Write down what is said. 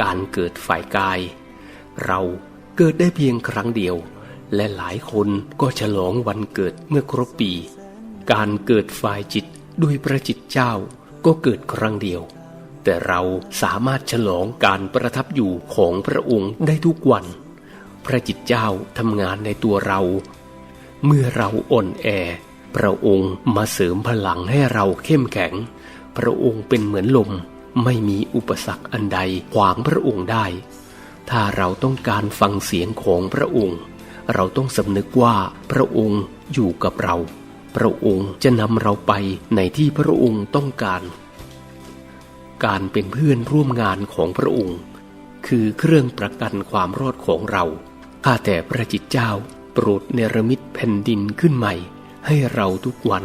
การเกิดฝ่ายกาย เราเกิดได้เพียงครั้งเดียว และหลายคนก็ฉลองวันเกิดเมื่อครบปี การเกิดฝ่ายจิตด้วยพระจิตเจ้าก็เกิดครั้งเดียว แต่เราสามารถฉลองการประทับอยู่ของพระองค์ได้ทุกวัน พระจิตเจ้าทำงานในตัวเรา เมื่อเราอ่อนแอ พระองค์มาเสริมพลังให้เราเข้มแข็ง พระองค์เป็นเหมือนลม ไม่มีอุปสรรคอันใดขวางพระองค์ได้ ถ้าเราต้องการฟังเสียงของพระองค์ เราต้องสำนึกว่าพระองค์อยู่กับเรา พระองค์จะนำเราไปในที่พระองค์ต้องการ การเป็นเพื่อนร่วมงานของพระองค์ คือเครื่องประกันความรอดของเรา ข้าแต่พระจิตเจ้า โปรดเนรมิตแผ่นดินขึ้นใหม่ ให้เราทุกวัน